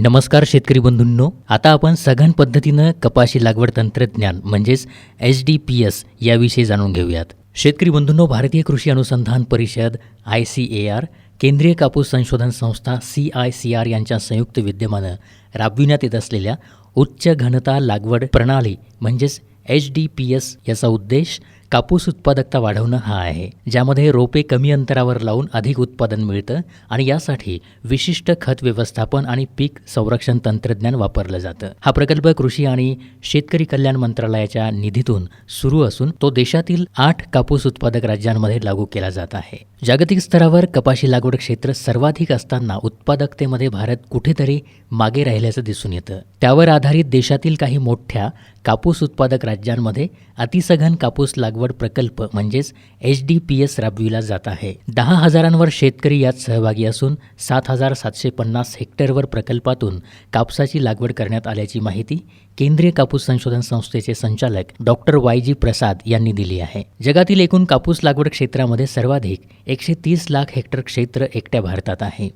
नमस्कार शेतकरी बंधूंनो आता आपण सघन पद्धतीनं कपाशी लागवड तंत्रज्ञान म्हणजेच एच डी पी एस याविषयी जाणून घेऊयात. शेतकरी बंधूंनो भारतीय कृषी अनुसंधान परिषद आय सी ए आर केंद्रीय कापूस संशोधन संस्था सी आय सी आर यांच्या संयुक्त विद्यमानं राबविण्यात येत असलेल्या उच्च घनता लागवड प्रणाली म्हणजेच एच डी पी एस याचा उद्देश कापूस उत्पादकता वाढवणं हा आहे ज्यामध्ये रोपे कमी अंतरावर लावून अधिक उत्पादन मिळतं आणि यासाठी विशिष्ट खत व्यवस्थापन आणि पीक संरक्षण तंत्रज्ञान वापरलं जातं. हा प्रकल्प कृषी आणि शेतकरी कल्याण मंत्रालयाच्या निधीतून सुरू असून तो देशातील आठ कापूस उत्पादक राज्यांमध्ये लागू केला जात आहे. जागतिक स्तरावर कपाशी लागवड क्षेत्र सर्वाधिक असताना उत्पादकतेमध्ये भारत कुठेतरी मागे राहिल्याचं दिसून येतं. त्यावर आधारित देशातील काही मोठ्या कापूस उत्पादक राज्यांमध्ये अतिसघन कापूस लागवड प्रकल्प म्हणजेच एच डी पी एस राबविला जात आहे. दहा हजारांवर शेतकरी यात सहभागी असून सात हजार सातशे पन्नास हेक्टरवर प्रकल्पातून कापसाची लागवड करण्यात आल्याची माहिती केंद्रीय कापूस संशोधन संस्थेचे संचालक डॉक्टर वाय जी प्रसाद यांनी दिली आहे. जगातील एकूण कापूस लागवड क्षेत्रामध्ये सर्वाधिक एकशे तीस लाख हेक्टर क्षेत्र एकट्या भारतात आहे.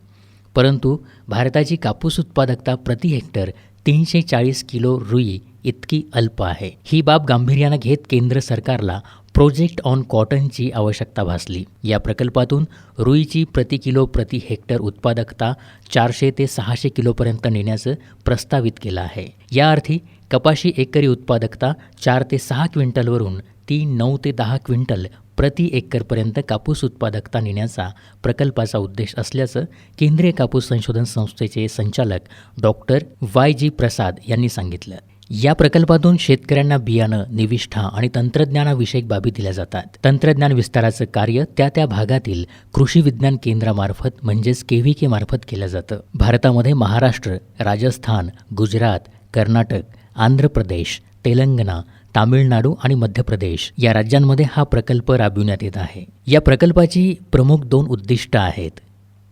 परंतु भारताची कापूस उत्पादकता प्रति हेक्टर तीनशे चाळीस किलो रुई इतकी अल्प आहे. ही बाब गांभीर्यानं घेत केंद्र सरकारला प्रोजेक्ट ऑन कॉटनची आवश्यकता भासली. या प्रकल्पातून रुईची प्रति किलो प्रति हेक्टर उत्पादकता चारशे ते सहाशे किलोपर्यंत नेण्याचं प्रस्तावित केलं आहे. या अर्थी कपाशी एकरी उत्पादकता चार ते सहा क्विंटलवरून ती नऊ ते दहा क्विंटल प्रति एकरपर्यंत कापूस उत्पादकता नेण्याचा प्रकल्पाचा उद्देश असल्याचं केंद्रीय कापूस संशोधन संस्थेचे संचालक डॉक्टर वाय जी प्रसाद यांनी सांगितलं. या प्रकल्पातून शेतकऱ्यांना बियाणं निविष्ठा आणि तंत्रज्ञानाविषयक बाबी दिल्या जातात. तंत्रज्ञान विस्ताराचं कार्य त्या त्या भागातील कृषी विज्ञान केंद्रामार्फत म्हणजेच के व्ही मार्फत केलं जातं. भारतामध्ये महाराष्ट्र राजस्थान गुजरात कर्नाटक आंध्र प्रदेश तेलंगणा तामिळनाडू आणि मध्य प्रदेश या राज्यांमध्ये हा प्रकल्प राबविण्यात येत आहे. या प्रकल्पाची प्रमुख दोन उद्दिष्ट आहेत.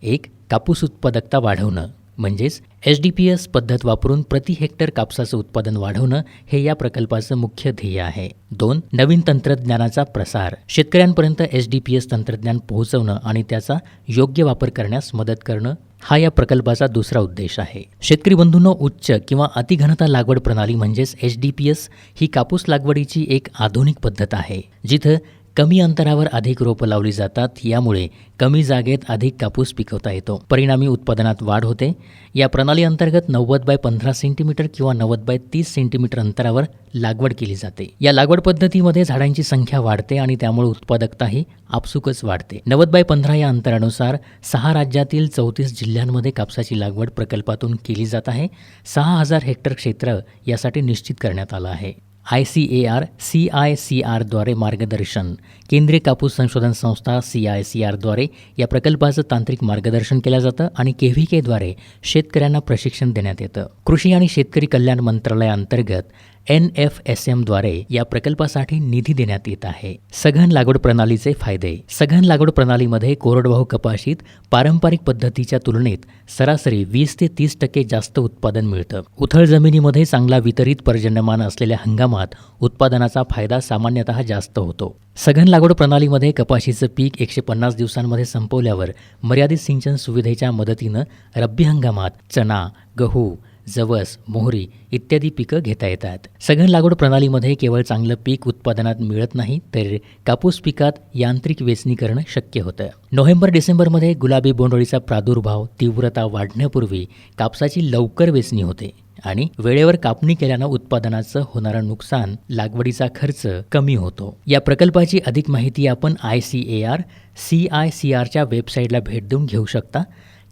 एक कापूस उत्पादकता वाढवणं. म्हणजेच एच डी पी एस पद्धत वापरून प्रति हेक्टर कापसाचं उत्पादन वाढवणं हे या प्रकल्पाचं मुख्य ध्येय आहे. दोन नवीन तंत्रज्ञानाचा प्रसार. शेतकऱ्यांपर्यंत एच डी पी एस तंत्रज्ञान पोहोचवणं आणि त्याचा योग्य वापर करण्यास मदत करणं हा या प्रकल्पाचा दुसरा उद्देश आहे. शेतकरी बंधूंनो उच्च किंवा अतिघनता लागवड प्रणाली म्हणजेच एच डी पी एस ही कापूस लागवडीची एक आधुनिक पद्धत आहे जिथं कमी अंतरावर अधिक रोपं लावली जातात यामुळे कमी जागेत अधिक कापूस पिकवता येतो. परिणामी उत्पादनात वाढ होते. या प्रणाली अंतर्गत नव्वद बाय पंधरा सेंटीमीटर किंवा नव्वद बाय तीस सेंटीमीटर अंतरावर लागवड केली जाते. या लागवड पद्धतीमध्ये झाडांची संख्या वाढते आणि त्यामुळे उत्पादकताही आपसुकच वाढते. नव्वद बाय पंधरा या अंतरानुसार सहा राज्यातील चौतीस जिल्ह्यांमध्ये कापसाची लागवड प्रकल्पातून केली जात आहे. सहा हजार हेक्टर क्षेत्र यासाठी निश्चित करण्यात आलं आहे. I C A R C I C आरद्वारे मार्गदर्शन. केंद्रीय कापूस संशोधन संस्था सी आय सी आरद्वारे या प्रकल्पाचं तांत्रिक मार्गदर्शन केलं जातं आणि केव्हीकेद्वारे केद्वारे शेतकऱ्यांना प्रशिक्षण देण्यात येतं. कृषी आणि शेतकरी कल्याण मंत्रालयाअंतर्गत एन एफ एस एमद्वारे या प्रकल्पासाठी निधी देण्यात येत आहे. सघन लागवड प्रणालीचे फायदे. सघन लागवड प्रणालीमध्ये कोरडवाहू कपाशीत पारंपरिक पद्धतीच्या तुलनेत सरासरी वीस ते तीस टक्के जास्त उत्पादन मिळतं. उथळ जमिनीमध्ये चांगला वितरित पर्जन्यमान असलेल्या हंगामात उत्पादनाचा फायदा सामान्यतः जास्त होतो. सघन लागवड प्रणालीमध्ये कपाशीचं पीक एकशे पन्नास दिवसांमध्ये संपवल्यावर मर्यादित सिंचन सुविधेच्या मदतीनं रब्बी हंगामात चणा गहू जवस मोहरी इत्यादी पिकं घेता येतात. सघन लागवड प्रणालीमध्ये केवळ चांगलं पीक उत्पादनात मिळत नाही तर कापूस पिकात यांत्रिक वेचणी करणं शक्य होतं. नोव्हेंबर डिसेंबरमध्ये गुलाबी बोंडअळीचा प्रादुर्भाव तीव्रता वाढण्यापूर्वी कापसाची लवकर वेचणी होते आणि वेळेवर कापणी केल्यानं उत्पादनाचं होणारं नुकसान लागवडीचा खर्च कमी होतो. या प्रकल्पाची अधिक माहिती आपण I C A R C I C आरच्या वेबसाईटला भेट देऊन घेऊ शकता.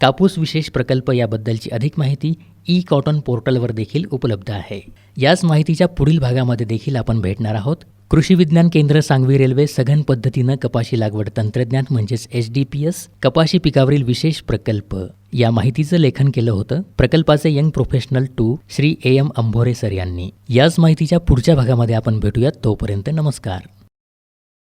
कापूस विशेष प्रकल्प याबद्दलची अधिक माहिती ई कॉटन पोर्टलवर देखील उपलब्ध आहे. याच माहितीच्या पुढील भागामध्ये देखील आपण भेटणार आहोत. कृषी विज्ञान केंद्र सांगवी रेल्वे सघन पद्धतीनं कपाशी लागवड तंत्रज्ञान म्हणजेच एच डी पी एस कपाशी पिकावरील विशेष प्रकल्प. या माहितीचं लेखन केलं होतं प्रकल्पाचे young professional two Shri A M Ambhore sir यांनी. याच माहितीच्या पुढच्या भागामध्ये आपण भेटूयात. तोपर्यंत नमस्कार.